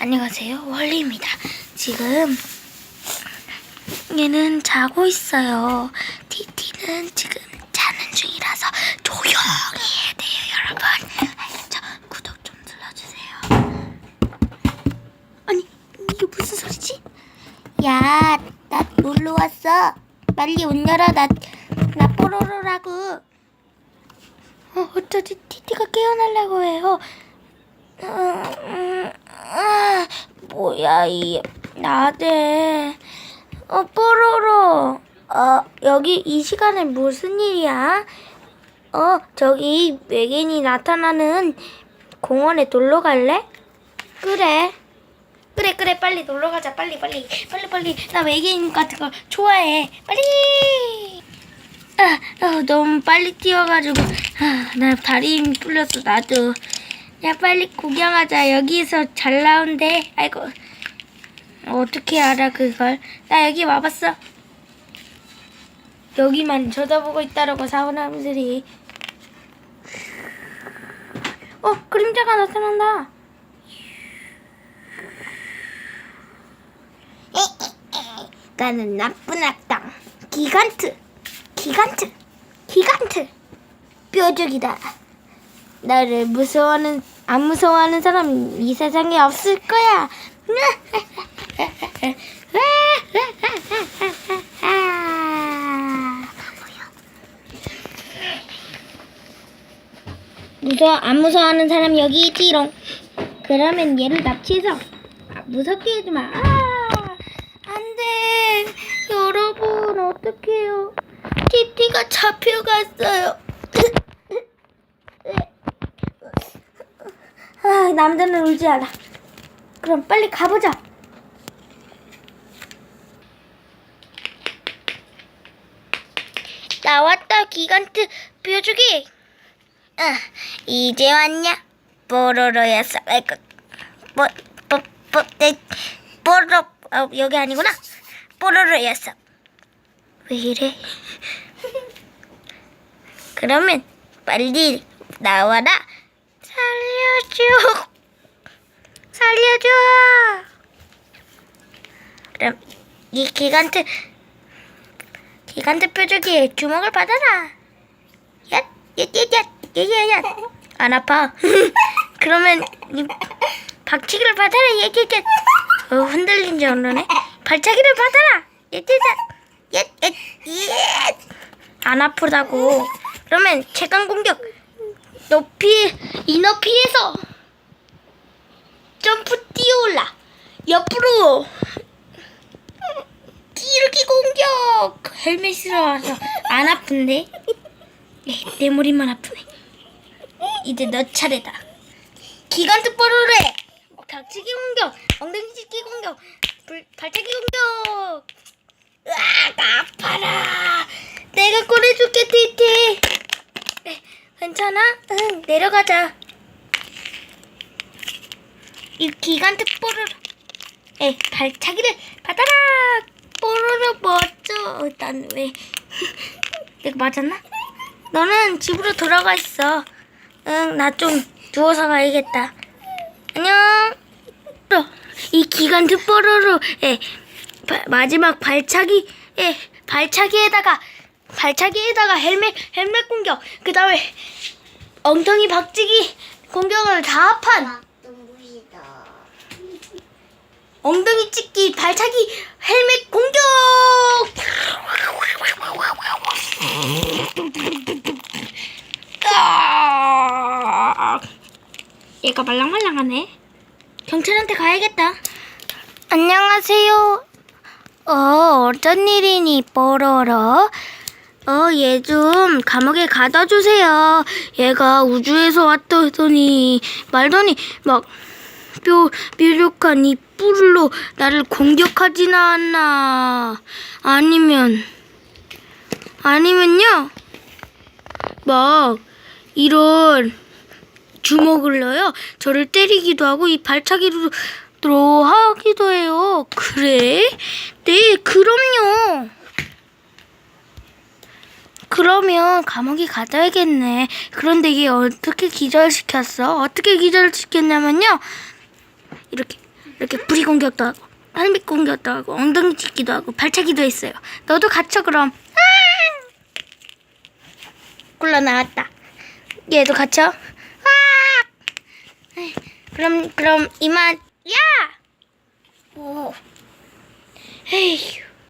안녕하세요 월리입니다 지금 얘는 자고 있어요 티티는 지금 자는 중이라서 조용히 해야 돼요 여러분 알겠죠? 구독 좀 눌러주세요 아니 이게 무슨 소리지? 야, 나 놀러 왔어. 빨리 문 열어. 나, 나 뽀로로라고. 어, 어쩌지 티티가 깨어나려고 해요. 음, 음, 아, 뭐야, 이, 나대. 어, 뽀로로. 어, 여기 이 시간에 무슨 일이야? 어, 저기 외계인이 나타나는 공원에 놀러 갈래? 그래. 그래 그래 빨리 놀러 가자 빨리 빨리 빨리 빨리 나 외계인 같은 거 좋아해 빨리 아 어, 너무 빨리 뛰어가지고 아, 나 다리 힘 풀렸어 나도. 야 빨리 구경하자. 여기서 잘 나온대. 아이고. 어떻게 알아 그걸? 나 여기 와봤어. 여기만 쳐다보고 있다라고 사원함들이. 어 그림자가 나타난다. 나는 나쁜 악당. 기간트 기간트 기간트 뾰족이다 나를 무서워하는 안 무서워하는 사람 이 세상에 없을 거야 무서워 안 무서워하는 사람 여기 있지롱 그러면 얘를 납치해서 아, 무섭게 하지 마. 아, 안 돼. 여러분, 어떡해요. 티티가 잡혀갔어요. 아, 남자는 울지 않아. 그럼 빨리 가보자. 나왔다, 기간트 뾰족이. 아, 이제 왔냐? 뽀로로였어. 아이고, 뭐, 뽀, 뽀, 내, 뽀로로, 어, 여기 아니구나. 뽀로로였어. 왜 이래? 그러면 빨리 나와라. 살려줘. 살려줘. 그럼 이 기간트 기간트 뾰족이 주먹을 받아라. 얏, 얏, 얏, 얏, 얏, 얏, 얏. 안 아파. 그러면 이 박치기를 받아라. 얏, 얏, 얏. 어, 흔들린 줄 모르네. 발차기를 받아라. 얏, 얏, 얏, 얏, 얏, 얏. 안 아프다고. 그러면 최강 공격. 높이 이 높이에서 점프 뛰어올라. 옆으로 이렇게 공격. 헬멧으로 와서 안 아픈데. 에이, 내 머리만 아프네. 이제 너 차례다. 기간트 뽀로로에 닥치기 공격, 엉덩이 찢기 공격, 불, 발차기 공격. 으악 아파라. 내가 꺼내줄게 티티. 네, 괜찮아? 응 내려가자. 이 기간트 뽀로로. 에 발차기를 받아라. 뽀로로 멋져. 난 왜? 내가 맞았나? 너는 집으로 돌아가 있어. 응, 나 좀 누워서 가야겠다. 안녕. 어, 이 기간트 뽀로로의 바- 마지막 발차기 에 발차기에다가 발차기에다가 헬멧 헬멧 공격. 그 다음에 엉덩이 박치기 공격을 다 합한 엉덩이 찍기 발차기 헬멧 공격. 아! 얘가 말랑말랑하네. 경찰한테 가야겠다. 안녕하세요. 어, 어떤 일이니, 뽀로로? 어, 얘 좀 감옥에 가다 주세요. 얘가 우주에서 왔더니, 말더니, 막, 뾰, 뾰족한 이 뿔로 나를 공격하진 않나. 아니면, 아니면요, 막, 이런 주먹을 넣어요. 저를 때리기도 하고, 이 발차기로 로 하기도 해요. 그래? 네, 그럼요. 그러면 감옥에 가둬야겠네. 그런데 이게 어떻게 기절시켰어? 어떻게 기절시켰냐면요. 이렇게 이렇게 불이 공격도 하고 한빛 공격도 하고 엉덩이 찢기도 하고 발차기도 했어요. 너도 갇혀 그럼. 아! 굴러 나왔다. 얘도 갇혀. 아! 그럼 그럼 이만 야. 오. 에휴.